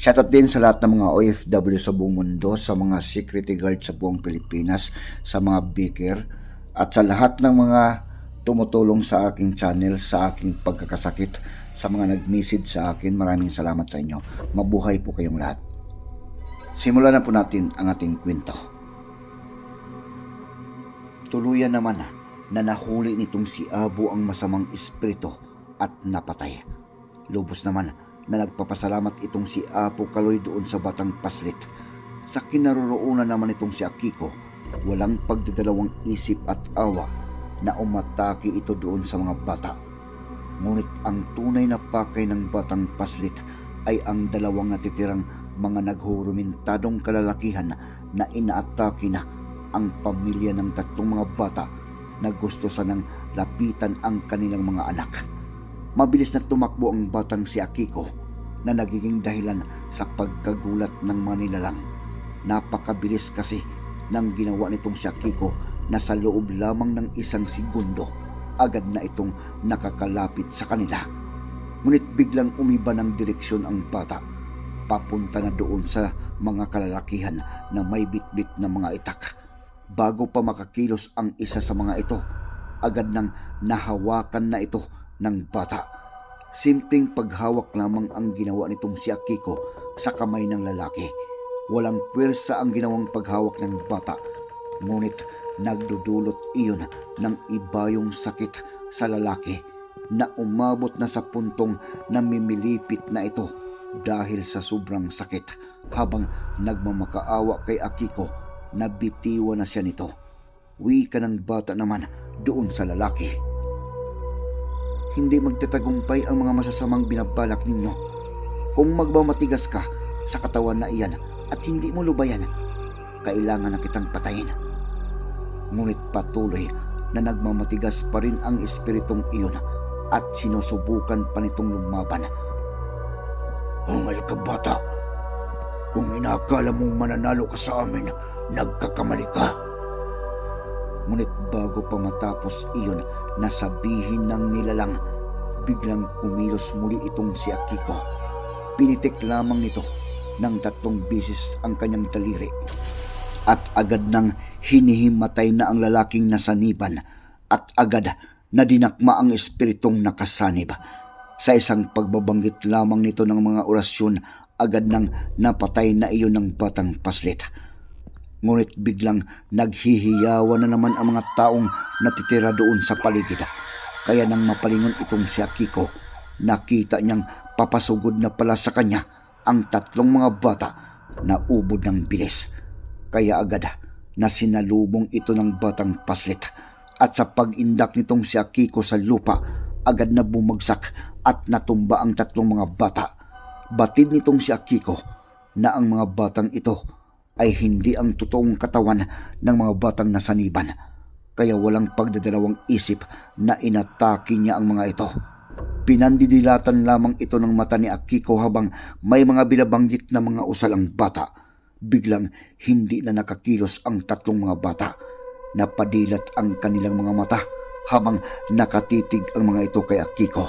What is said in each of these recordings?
Shoutout din sa lahat ng mga OFW sa buong mundo, sa mga security guard sa buong Pilipinas, sa mga baker, at sa lahat ng mga tumutulong sa aking channel, sa aking pagkakasakit, sa mga nag-message sa akin. Maraming salamat sa inyo. Mabuhay po kayong lahat. Simulan na po natin ang ating kwento. Tuluyan naman na nahuli nitong si Abo ang masamang espiritu at napatay. Lubos naman na nagpapasalamat itong si Apo Kaloy doon sa Batang Paslit. Sa kinaroroonan naman itong si Akiko, walang pagdadalawang isip at awa na umatake ito doon sa mga bata. Ngunit ang tunay na pakay ng Batang Paslit ay ang dalawang natitirang mga naghurumintadong kalalakihan na inaatake na ang pamilya ng tatlong mga bata na gusto sanang lapitan ang kanilang mga anak. Mabilis na tumakbo ang batang si Akiko na nagiging dahilan sa pagkagulat ng mga nilalang. Napakabilis kasi ng ginawa nitong si Akiko na sa loob lamang ng isang segundo agad na itong nakakalapit sa kanila. Ngunit biglang umiba ng direksyon ang bata. Papunta na doon sa mga kalalakihan na may bitbit na mga itak. Bago pa makakilos ang isa sa mga ito, agad nang nahawakan na ito ng bata. Simpleng paghawak lamang ang ginawa nitong si Akiko sa kamay ng lalaki. Walang pwersa ang ginawang paghawak ng bata. Ngunit nagdudulot iyon ng ibayong sakit sa lalaki na umabot na sa puntong namimilipit na ito dahil sa sobrang sakit habang nagmamakaawa kay Akiko na bitiwan na siya nito. Wika ng bata naman doon sa lalaki. Hindi magtatagumpay ang mga masasamang binabalak ninyo. Kung magmamatigas ka sa katawan na iyan at hindi mo lubayan, kailangan na kitang patayin. Ngunit patuloy na nagmamatigas pa rin ang espiritong iyon at sinusubukan pa nitong lumaban. Hangal ka bata, kung inakala mong mananalo ka sa amin, nagkakamali ka. Ngunit bago pa matapos iyon, nasabihin ng nilalang, biglang kumilos muli itong si Akiko. Pinitik lamang nito ng tatlong bisis ang kanyang daliri at agad nang hinihimatay na ang lalaking nasaniban at agad na dinakma ang espiritong nakasanib. Sa isang pagbabanggit lamang nito ng mga orasyon, agad nang napatay na iyon ng batang paslit. Ngunit biglang naghihiyawan na naman ang mga taong natitira doon sa paligid. Kaya nang mapalingon itong si Akiko, nakita niyang papasugod na pala sa kanya ang tatlong mga bata na ubod ng bilis. Kaya agad na sinalubong ito ng batang paslit at sa pag-indak nitong si Akiko sa lupa, agad na bumagsak at natumba ang tatlong mga bata. Batid nitong si Akiko na ang mga batang ito ay hindi ang totoong katawan ng mga batang nasaniban. Kaya walang pagdadalawang isip na inatake niya ang mga ito. Pinandidilatan lamang ito ng mata ni Akiko habang may mga binabanggit na mga usal ang bata. Biglang hindi na nakakilos ang tatlong mga bata. Napadilat ang kanilang mga mata habang nakatitig ang mga ito kay Akiko.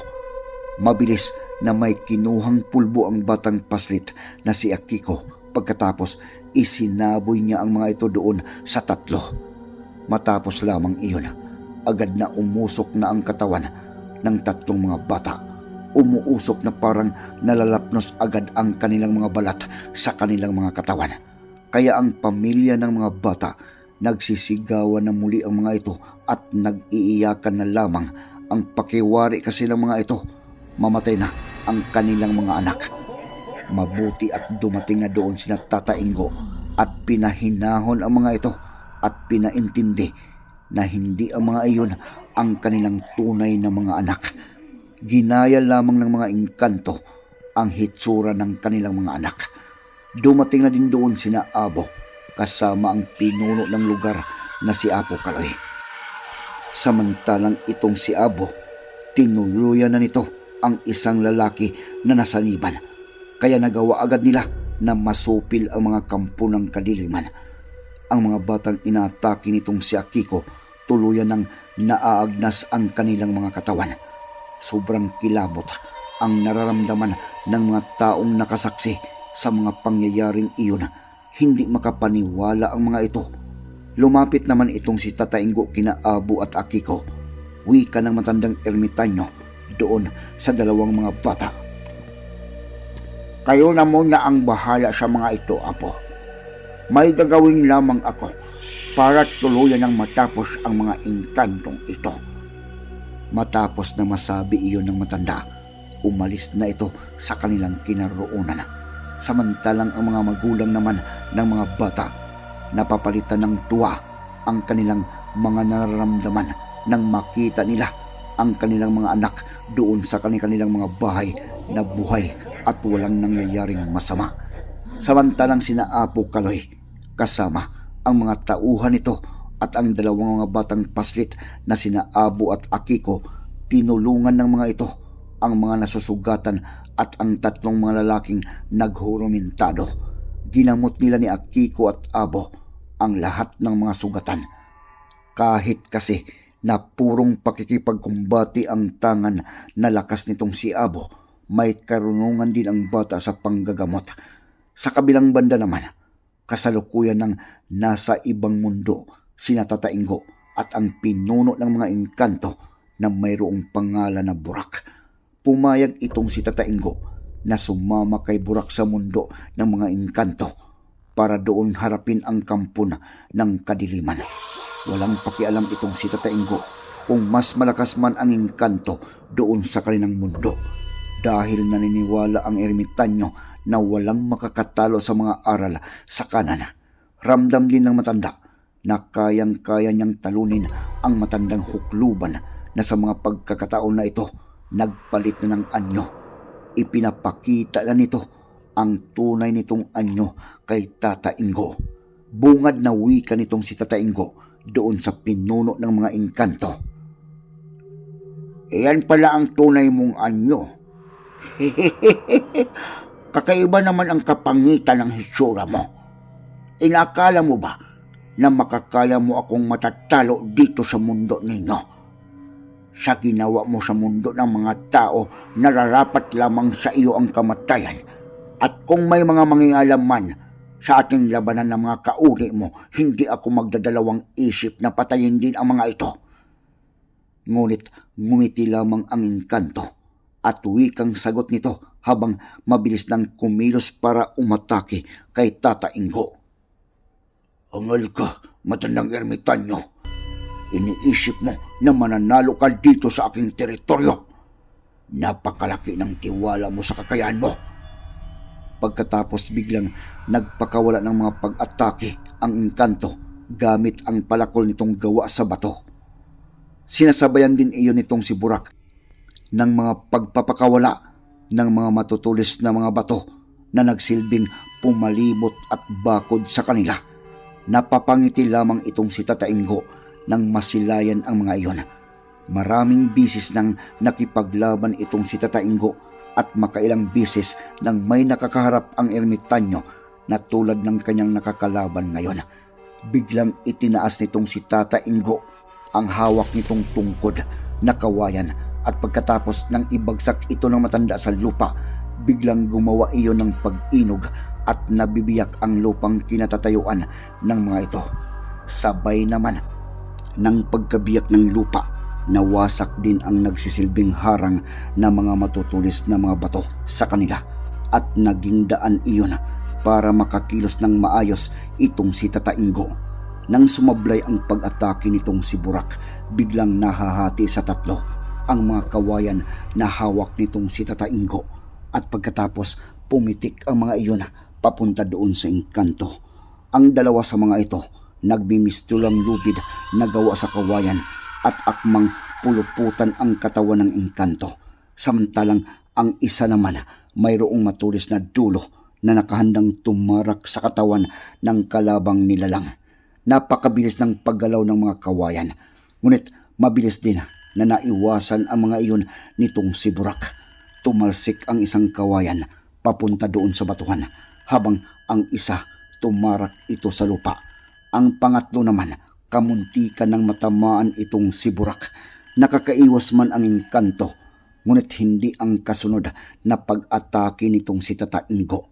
Mabilis na may kinuhang pulbo ang batang paslit na si Akiko pagkatapos isinaboy niya ang mga ito doon sa tatlo. Matapos lamang iyon, agad na umusok na ang katawan ng tatlong mga bata. Umuusok na parang nalalapnos agad ang kanilang mga balat sa kanilang mga katawan. Kaya ang pamilya ng mga bata nagsisigawan na muli ang mga ito at nag-iiyakan na lamang ang pakiwari kasi ng mga ito. Mamatay na ang kanilang mga anak. Mabuti at dumating na doon sina Tata Ingo at pinahinahon ang mga ito at pinaintindi na hindi ang mga iyon ang kanilang tunay na mga anak. Ginaya lamang ng mga engkanto ang hitsura ng kanilang mga anak. Dumating na din doon sina Abo kasama ang pinuno ng lugar na si Apo Kaloy. Samantalang itong si Abo, tinuluyan na nito ang isang lalaki na nasaniban. Kaya nagawa agad nila na masupil ang mga kampo ng kadiliman. Ang mga batang inaatake nitong si Akiko tuluyan ng naaagnas ang kanilang mga katawan. Sobrang kilabot ang nararamdaman ng mga taong nakasaksi sa mga pangyayaring iyon. Hindi makapaniwala ang mga ito. Lumapit naman itong si Tatainggo kina Abu at Akiko. Wika ng matandang ermitanyo doon sa dalawang mga bata. Kayo na muna ang bahala sa mga ito, Apo. May gagawin lamang ako para tuluyan ng matapos ang mga inkantong ito. Matapos na masabi iyon ng matanda, umalis na ito sa kanilang kinaroonan. Samantalang ang mga magulang naman ng mga bata, napapalitan ng tuwa ang kanilang mga nararamdaman nang makita nila ang kanilang mga anak doon sa kanilang mga bahay na buhay at walang nangyayaring masama. Samantalang sina Apo Kaloy kasama ang mga tauhan nito at ang dalawang mga batang paslit na sina Abo at Akiko tinulungan ng mga ito ang mga nasusugatan at ang tatlong mga lalaking naghurumintado. Ginamot nila ni Akiko at Abo ang lahat ng mga sugatan. Kahit kasi na purong pakikipagkumbati ang tangan na lakas nitong si Abo, may karunungan din ang bata sa panggagamot. Sa kabilang banda naman, kasalukuyan ng nasa ibang mundo sina Tata Ingo at ang pinuno ng mga engkanto na mayroong pangalan na Burak. Pumayag itong si Tata Ingo na sumama kay Burak sa mundo ng mga engkanto para doon harapin ang kampon ng kadiliman. Walang pakialam itong si Tata Ingo kung mas malakas man ang engkanto doon sa kanilang mundo dahil naniniwala ang ermitanyo na walang makakatalo sa mga aral sa kanan. Ramdam din ng matanda na kayang-kaya niyang talunin ang matandang hukluban na sa mga pagkakataon na ito nagpalit na ng anyo. Ipinapakita na nito ang tunay nitong anyo kay Tata Ingo. Bungad na wika nitong si Tata Ingo doon sa pinuno ng mga engkanto. Iyan pala ang tunay mong anyo. Kakaiba naman ang kapangitan ng hitsura mo. Inakala mo ba na makakaya mo akong matatalo dito sa mundo ninyo? Sa ginawa mo sa mundo ng mga tao, nararapat lamang sa iyo ang kamatayan. At kung may mga mangingalam man sa ating labanan ng mga kauri mo, hindi ako magdadalawang isip na patayin din ang mga ito. Ngunit ngumiti lamang ang engkanto at wikang sagot nito habang mabilis nang kumilos para umatake kay Tata Ingo. Angal ka, matandang ermitanyo. Iniisip mo na mananalo ka dito sa aking teritoryo. Napakalaki ng tiwala mo sa kakayahan mo. Pagkatapos biglang nagpakawala ng mga pag-atake ang engkanto gamit ang palakol nitong gawa sa bato. Sinasabayan din iyon nitong si Burak ng mga pagpapakawala ng mga matutulis na mga bato na nagsilbing pumalibot at bakod sa kanila. Napapangiti lamang itong si Tata Ingo nang masilayan ang mga iyon. Maraming bisis nang nakipaglaban itong si Tata Ingo at makailang bisis nang may nakakaharap ang ermitanyo na tulad ng kanyang nakakalaban ngayon. Biglang itinaas nitong si Tata Ingo ang hawak nitong tungkod na kawayan at pagkatapos ng ibagsak ito ng matanda sa lupa, biglang gumawa iyon ng pag-inog at nabibiyak ang lupang kinatatayuan ng mga ito. Sabay naman ng pagkabiyak ng lupa, nawasak din ang nagsisilbing harang na mga matutulis na mga bato sa kanila at naging daan iyon para makakilos ng maayos itong si Tata Ingo. Nang sumablay ang pag-atake nitong si Burak, biglang nahahati sa tatlo ang mga kawayan na hawak nitong si Tata Ingo at pagkatapos pumitik ang mga iyon papunta doon sa engkanto. Ang dalawa sa mga ito nagmimistulang lubid na gawa sa kawayan at akmang puluputan ang katawan ng engkanto. Samantalang ang isa naman mayroong matulis na dulo na nakahandang tumarak sa katawan ng kalabang nilalang. Napakabilis ng paggalaw ng mga kawayan. Ngunit mabilis din na naiwasan ang mga iyon nitong si Burak. Tumalsik ang isang kawayan papunta doon sa batuhan habang ang isa tumarak ito sa lupa. Ang pangatlo naman, kamuntikan ng matamaan itong si Burak. Nakakaiwas man ang engkanto, ngunit hindi ang kasunod na pag-atake nitong si Tata Ingo.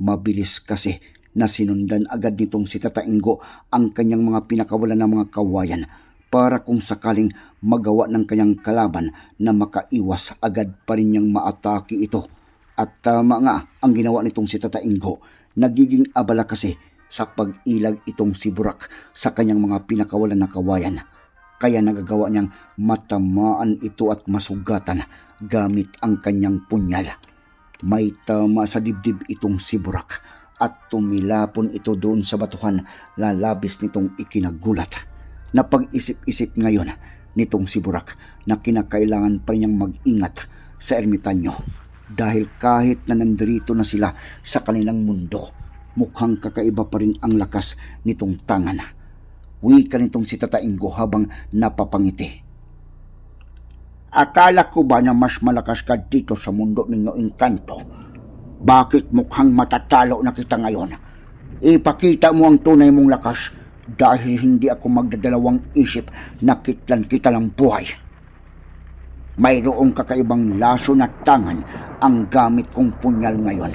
Mabilis kasi na sinundan agad nitong si Tata Ingo ang kanyang mga pinakawalan ng mga kawayan para kung sakaling magawa ng kanyang kalaban na makaiwas agad pa rin niyang maatake ito. At tama nga ang ginawa nitong si Tata Ingo. Nagiging abala kasi sa pag-ilag itong si Burak sa kanyang mga pinakawalan na kawayan. Kaya nagagawa niyang matamaan ito at masugatan gamit ang kanyang punyal. May tama sa dibdib itong si Burak at tumilapon ito doon sa batuhan lalabis nitong ikinagulat. Napag-isip-isip ngayon nitong si Burak na kinakailangan pa niyang mag-ingat sa ermitanyo dahil kahit na nandirito na sila sa kanilang mundo, mukhang kakaiba pa rin ang lakas nitong tangan. Wika nitong si Tata Ingo habang napapangiti. Akala ko ba na mas malakas ka dito sa mundo ninyo Encanto? Bakit mukhang matatalo na kita ngayon? Ipakita mo ang tunay mong lakas dahil hindi ako magdadalawang isip na kitlan kita ng buhay. Mayroong kakaibang laso na tangan ang gamit kong punyal ngayon.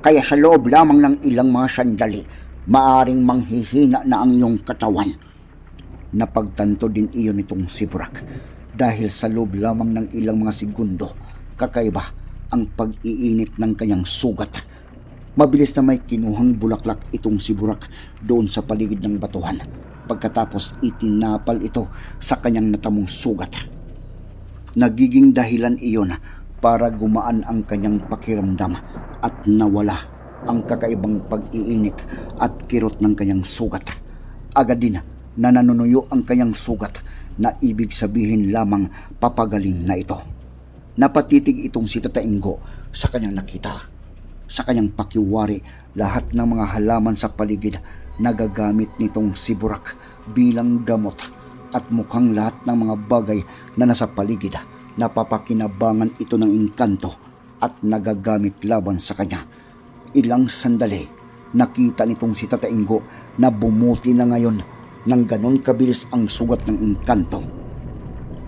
Kaya sa loob lamang ng ilang mga sandali, maaring manghihina na ang iyong katawan. Napagtanto din iyon nitong si Burak dahil sa loob lamang ng ilang mga segundo, kakaiba ang pag-iinit ng kanyang sugat. Mabilis na may kinuhang bulaklak itong si Burak doon sa paligid ng batuhan. Pagkatapos itinapal ito sa kanyang natamong sugat. Nagiging dahilan iyon para gumaan ang kanyang pakiramdam at nawala ang kakaibang pag-iinit at kirot ng kanyang sugat. Agad din na nanunuyo ang kanyang sugat na ibig sabihin lamang papagaling na ito. Napatitig itong si Tata Ingo sa kanyang nakita. Sa kanyang pakiwari, lahat ng mga halaman sa paligid nagagamit nitong si Burak bilang gamot at mukhang lahat ng mga bagay na nasa paligid napapakinabangan ito ng engkanto at nagagamit laban sa kanya. Ilang sandali, nakita nitong si Tata Ingo na bumuti na ngayon nang ganon kabilis ang sugat ng engkanto.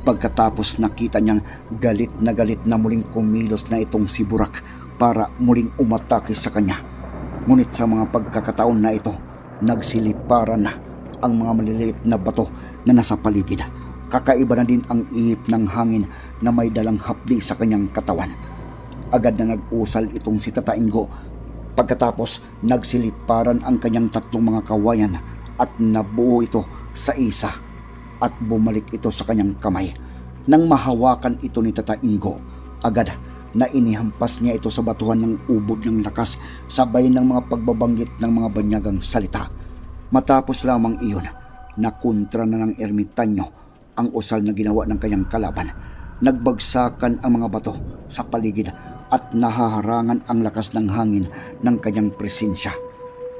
Pagkatapos nakita niyang galit na galit na muling kumilos na itong si Burak para muling umatake sa kanya. Ngunit sa mga pagkakataon na ito, nagsiliparan na ang mga maliliit na bato na nasa paligid. Kakaiba na din ang ihip ng hangin na may dalang hapdi sa kanyang katawan. Agad na nag-usal itong si Tata Ingo. Pagkatapos nagsiliparan ang kanyang tatlong mga kawayan at nabuo ito sa isa at bumalik ito sa kanyang kamay. Nang mahawakan ito ni Tata Ingo, agad na inihampas niya ito sa batuhan ng ubod ng lakas sabay ng mga pagbabanggit ng mga banyagang salita. Matapos lamang iyon, nakontra na ng ermitanyo ang usal na ginawa ng kanyang kalaban. Nagbagsakan ang mga bato sa paligid at nahaharangan ang lakas ng hangin ng kanyang presensya.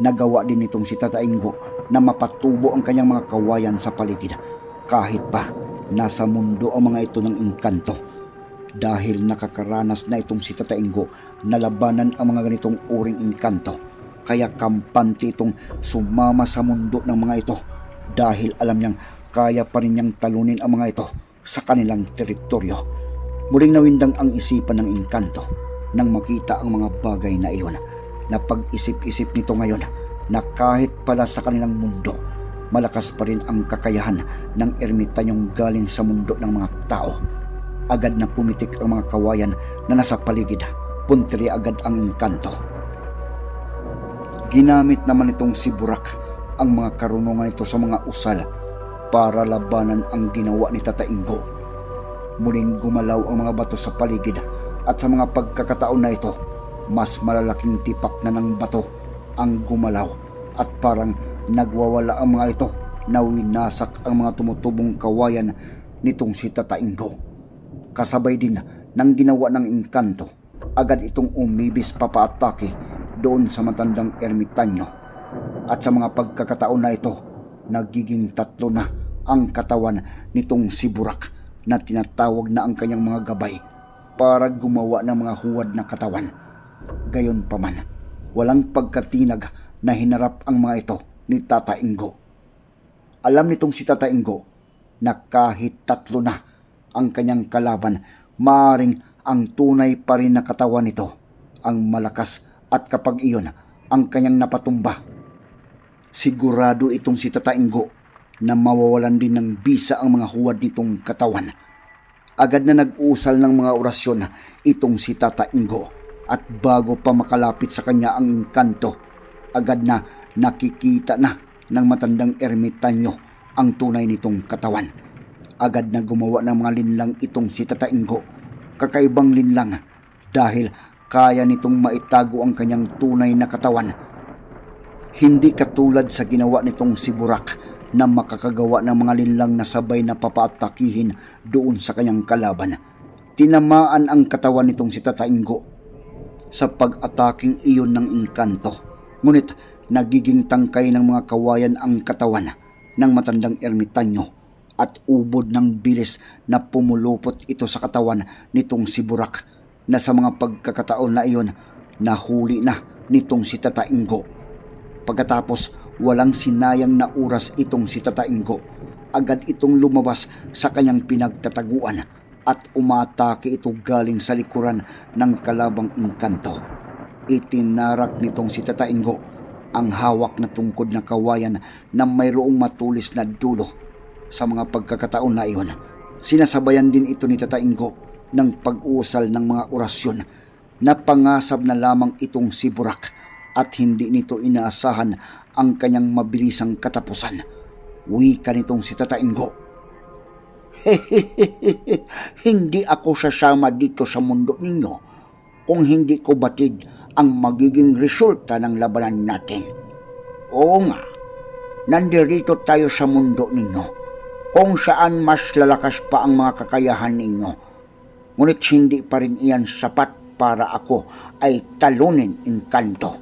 Nagawa din nitong si Tata Ingo na mapatubo ang kanyang mga kawayan sa paligid kahit pa nasa mundo ang mga ito ng engkanto dahil nakakaranas na itong si Tata Ingo na labanan ang mga ganitong uring engkanto. Kaya kampante itong sumama sa mundo ng mga ito dahil alam niyang kaya pa rin niyang talunin ang mga ito sa kanilang teritoryo. Muling nawindang ang isipan ng engkanto nang makita ang mga bagay na iyon na pag-isip-isip nito ngayon na kahit pala sa kanilang mundo, malakas pa rin ang kakayahan ng ermitanyong galing sa mundo ng mga tao agad na pumitik ang mga kawayan na nasa paligid. Puntiri agad ang engkanto. Ginamit naman itong si Burak ang mga karunungan nito sa mga usal para labanan ang ginawa ni Tata Ingo. Muling gumalaw ang mga bato sa paligid at sa mga pagkakataon na ito, mas malalaking tipak na ng bato ang gumalaw at parang nagwawala ang mga ito na winasak ang mga tumutubong kawayan nitong si Tata Ingo. Kasabay din ng ginawa ng engkanto, agad itong umibis papaatake doon sa matandang ermitanyo. At sa mga pagkakataon na ito, nagiging tatlo na ang katawan nitong si Burak na tinatawag na ang kanyang mga gabay para gumawa ng mga huwad na katawan. Gayon pa man, walang pagkatinag na hinarap ang mga ito ni Tata Ingo. Alam nitong si Tata Ingo na kahit tatlo na ang kanyang kalaban, maaring ang tunay pa rin na katawan nito ang malakas at kapag iyon ang kanyang napatumba. Sigurado itong si Tata Ingo na mawawalan din ng bisa ang mga huwad nitong katawan. Agad na nag-usal ng mga orasyon itong si Tata Ingo at bago pa makalapit sa kanya ang engkanto, agad na nakikita na ng matandang ermitanyo ang tunay nitong katawan. Agad na gumawa ng mga linlang itong si Tata Ingo. Kakaibang linlang dahil kaya nitong maitago ang kanyang tunay na katawan. Hindi katulad sa ginawa nitong si Burak na makakagawa ng mga linlang na sabay na papaatakihin doon sa kanyang kalaban. Tinamaan ang katawan nitong si Tata Ingo sa pag-ataking iyon ng engkanto. Ngunit nagiging tangkay ng mga kawayan ang katawan ng matandang ermitanyo at ubod ng bilis na pumulupot ito sa katawan nitong si Burak na sa mga pagkakataon na iyon nahuli na nitong si Tata Ingo. Pagkatapos walang sinayang na oras itong si Tata Ingo. Agad itong lumabas sa kanyang pinagtataguan at umatake ito galing sa likuran ng kalabang engkanto. Itinarak nitong si Tata Ingo ang hawak na tungkod na kawayan na mayroong matulis na dulo. Sa mga pagkakataon na iyon, sinasabayan din ito ni Tata Ingo ng pag-uusal ng mga orasyon na pangasab na lamang itong si Burak at hindi nito inaasahan ang kanyang mabilisang katapusan. Wika nitong si Tata Ingo. hindi ako sasama dito sa mundo ninyo kung hindi ko batid ang magiging resulta ng labanan natin. Oo nga, nandirito tayo sa mundo ninyo kung saan mas lalakas pa ang mga kakayahan ninyo. Ngunit hindi pa rin iyan sapat para ako ay talunin inkanto.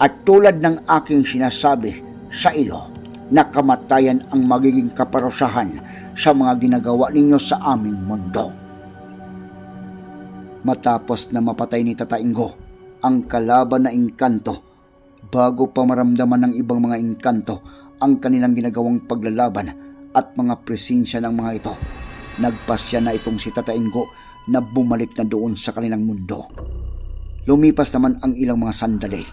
At tulad ng aking sinasabi sa iyo, na kamatayan ang magiging kaparusahan sa mga ginagawa ninyo sa aming mundo. Matapos na mapatay ni Tata Ingo ang kalaban na engkanto, bago pa maramdaman ng ibang mga engkanto ang kanilang ginagawang paglalaban at mga presensya ng mga ito, nagpasya na itong si Tata Ingo na bumalik na doon sa kanilang mundo. Lumipas naman ang ilang mga sandali.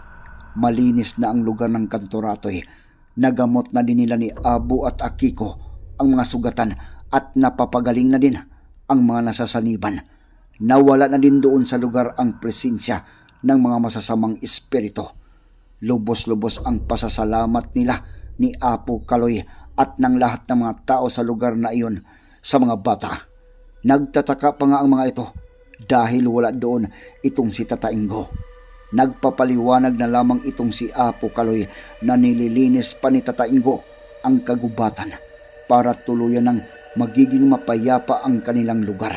Malinis na ang lugar ng kantoratoy Nagamot na din nila ni Abu at Akiko ang mga sugatan at napapagaling na din ang mga nasasaniban. Nawala na din doon sa lugar ang presensya ng mga masasamang espiritu. Lubos-lubos ang pasasalamat nila ni Apo Kaloy at ng lahat ng mga tao sa lugar na iyon sa mga bata. Nagtataka pa nga ang mga ito dahil wala doon itong si Tata Ingo. Nagpapaliwanag na lamang itong si Apo Kaloy na nililinis pa ni Tata Ingo ang kagubatan para tuluyan ng magiging mapayapa ang kanilang lugar.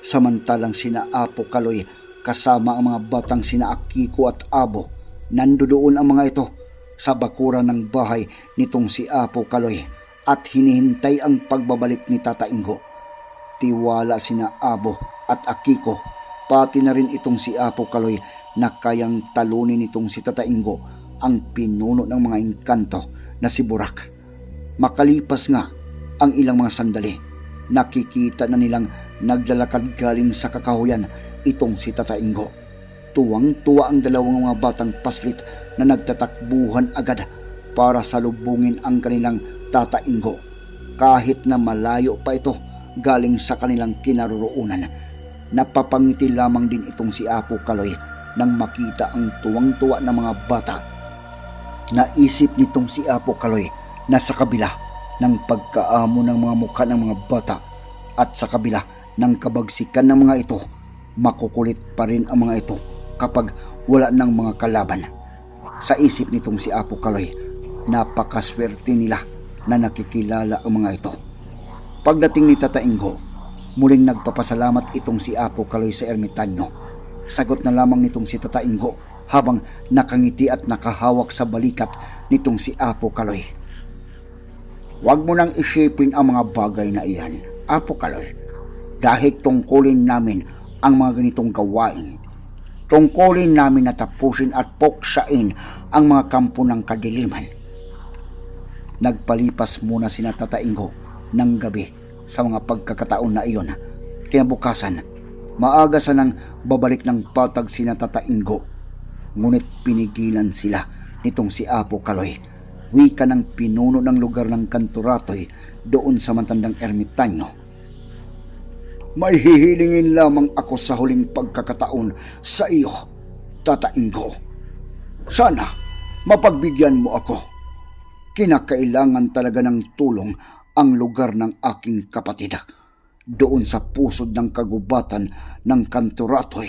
Samantalang sina Apo Kaloy kasama ang mga batang sina Akiko at Abo, nandoon ang mga ito sa bakuran ng bahay nitong si Apo Kaloy at hinihintay ang pagbabalik ni Tata Ingo. Tiwala sina Abo at Akiko Pati na rin itong si Apo Kaloy na kayang talunin itong si Tata Ingo ang pinuno ng mga engkanto na si Burak. Makalipas nga ang ilang mga sandali, nakikita na nilang naglalakad galing sa kakahuyan itong si Tata Ingo. Tuwang-tuwa ang dalawang mga batang paslit na nagtatakbuhan agad para salubungin ang kanilang Tata Ingo kahit na malayo pa ito galing sa kanilang kinaroroonan Napapangiti lamang din itong si Apo Kaloy nang makita ang tuwang-tuwa ng mga bata. Naisip nitong si Apo Kaloy na sa kabila ng pagkaamo ng mga mukha ng mga bata at sa kabila ng kabagsikan ng mga ito, makukulit pa rin ang mga ito kapag wala ng mga kalaban. Sa isip nitong si Apo Kaloy, napakaswerte nila na nakikilala ang mga ito. Pagdating ni Tata Ingo, muling nagpapasalamat itong si Apo Kaloy sa ermitanyo. Sagot na lamang nitong si Tata Ingo habang nakangiti at nakahawak sa balikat nitong si Apo Kaloy. Huwag mo nang isipin ang mga bagay na iyan, Apo Kaloy. Dahil tungkulin namin ang mga ganitong gawain. Tungkulin namin na tapusin at puksain ang mga kampo ng kadiliman. Nagpalipas muna si Tata ng gabi sa mga pagkakataon na iyon. Kinabukasan, maaga sa nang babalik ng patag si Tata. Ngunit pinigilan sila nitong si Apo Kaloy. Wika ng pinuno ng lugar ng Kanturatoy doon sa matandang ermitanyo. May hihilingin lamang ako sa huling pagkakataon sa iyo, Tata Ingo. Sana mapagbigyan mo ako. Kinakailangan talaga ng tulong ang lugar ng aking kapatid. Doon sa pusod ng kagubatan ng Kanturatoy.